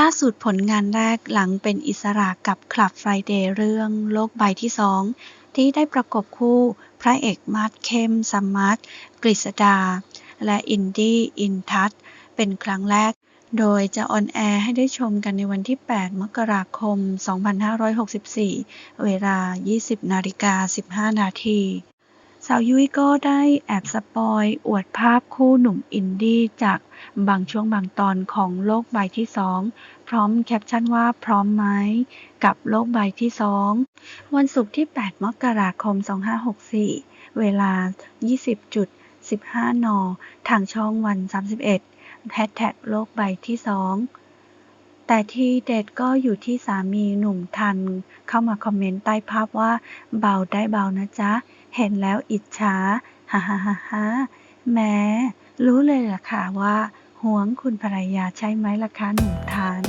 ล่าสุดผลงานแรกหลังเป็นอิสระกับคลับ Friday เรื่องโลกใบที่สองที่ได้ประกบคู่พระเอกมาดเข้มสัมมัตกฤษดา และอินดี้อินทัศเป็นครั้งแรก โดยจะออนแอร์ให้ได้ชมกันในวันที่ 8 มกราคม 2564 เวลา 20 นาฬิกา 15 นาที สาวยุ้ยก็ได้แอบสปอยอวดภาพคู่หนุ่มอินดี้จากบางช่วงบางตอนของโลกใบที่สองพร้อมแคปชั่นว่าพร้อมไหมกับโลกใบที่สองวันศุกร์ที่ 8 มกราคม 2564 เวลา 20.15 น ทางช่องวัน 31แฮชแท็กโลกใบที่สอง แต่ที่เด็ดก็อยู่ที่สามีหนุ่มทัน เข้ามาคอมเมนต์ใต้ภาพว่า เบาได้เบานะจ๊ะ เห็นแล้วอิจฉาฮ่าฮ่าฮ่าฮ่าแม้รู้เลยล่ะค่ะว่าหวงคุณภรรยาใช่ไหมล่ะคะหนุ่มทัน